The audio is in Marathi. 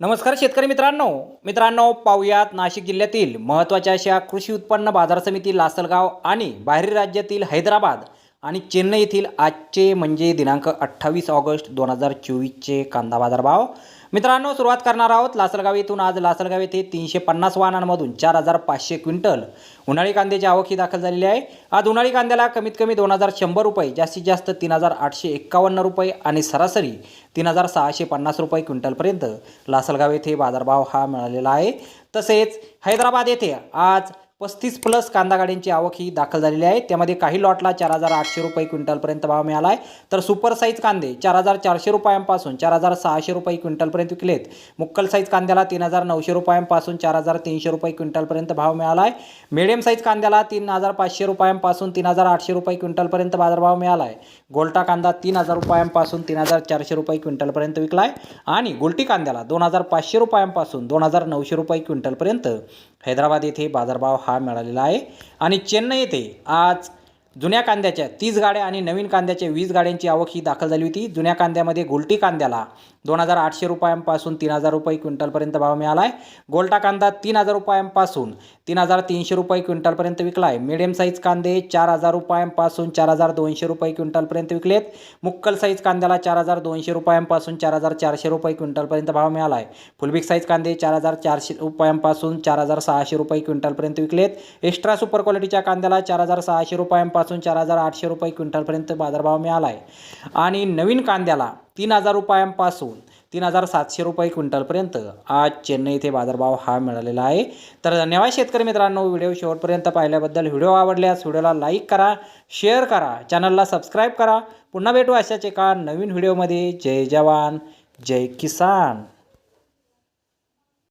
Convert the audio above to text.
नमस्कार शेतकरी मित्रांनो. मित्रांनो पाहुयात नाशिक जिल्ह्यातील महत्त्वाच्या अशा कृषी उत्पन्न बाजार समिती लासलगाव आणि बाहेरील राज्यातील हैदराबाद आणि चेन्नई येथील आजचे म्हणजे दिनांक अठ्ठावीस ऑगस्ट दोन हजार चोवीसचे कांदा बाजार भाव मित्रांनो सुरुवात करणार आहोत लासलगाव येथून. आज लासलगाव येथे तीनशे पन्नास वाहनांमधून चार हजार पाचशे क्विंटल उन्हाळी कांद्याची आवक ही दाखल झालेली आहे. आज उन्हाळी कांद्याला कमीत कमी दोन हजार शंभर रुपये जास्तीत जास्त तीन हजार आठशे एक्कावन्न रुपये आणि सरासरी तीन हजार सहाशे पन्नास रुपये क्विंटलपर्यंत लासलगाव येथे बाजारभाव हा मिळालेला आहे. तसेच हैदराबाद येथे आज पस्तीस प्लस कांदा गाड्यांची आवक ही दाखल झालेली आहे. त्यामध्ये काही लॉटला चार हजार आठशे रुपये क्विंटलपर्यंत भाव मिळाला आहे तर सुपर साईज कांदे चार हजार चारशे रुपयांपासून चार हजार सहाशे रुपये क्विंटलपर्यंत विकलेत. मुक्कल साईज कांद्याला तीन हजार नऊशे रुपयांपासून चार हजार तीनशे रुपये क्विंटलपर्यंत भाव मिळाला आहे मिडियम साईज कांद्याला तीन हजार पाचशे रुपयांपासून तीन हजार आठशे रुपये क्विंटलपर्यंत बाजारभाव मिळाला आहे गोल्टा कांदा तीन हजार रुपयांपासून तीन हजार चारशे रुपये क्विंटलपर्यंत विकला आहे आणि गोल्टी कांद्याला दोन हजार पाचशे रुपयांपासून दोन हजार नऊशे रुपये क्विंटलपर्यंत हैदराबाद येथे बाजारभाव हा मिळालेला आहे. आणि चेन्नई येथे आज जुन्या कांद्याच्या तीस गाड्या आणि नवीन कांद्याच्या वीस गाड्यांची आवक ही दाखल झाली होती. जुन्या कांद्यामध्ये गोल्टी कांद्याला दोन हजार आठशे रुपयांपासून तीन हजार रुपये क्विंटलपर्यंत भाव मिळाला आहे गोल्टा कांदा तीन हजार रुपयांपासून तीन हजार तीनशे रुपये क्विंटलपर्यंत विकला आहे मिडियम साईज कांदे चार हजार रुपयांपासून चार हजार दोनशे रुपये क्विंटलपर्यंत विकलेत. मुक्कल साईज कांद्याला चार हजार दोनशे रुपयांपासून चार हजार चारशे रुपये क्विंटलपर्यंत भाव मिळाला आहे फुलबिक साईज कांदे चार हजार चारशे रुपयांपासून चार हजार सहाशे रुपये क्विंटलपर्यंत विकलेत. एक्स्ट्रा सुपर क्वालिटीच्या कांद्याला चार हजार सहाशे रुपयांपासून चार हजार आठशे रुपये क्विंटलपर्यंत बाजारभाव मिळाला आहे आणि नवीन कांद्याला तीन हजार रुपयांपासून तीन हजार सातशे रुपये क्विंटलपर्यंत आज चेन्नई येथे बाजारभाव हा मिळालेला आहे. तर धन्यवाद शेतकरी मित्रांनो व्हिडिओ शेवटपर्यंत पाहिल्याबद्दल. व्हिडिओ आवडल्यास व्हिडिओला लाईक करा शेअर करा चॅनलला सबस्क्राईब करा. पुन्हा भेटू अशाच एका नवीन व्हिडिओमध्ये. जय जवान जय किसान.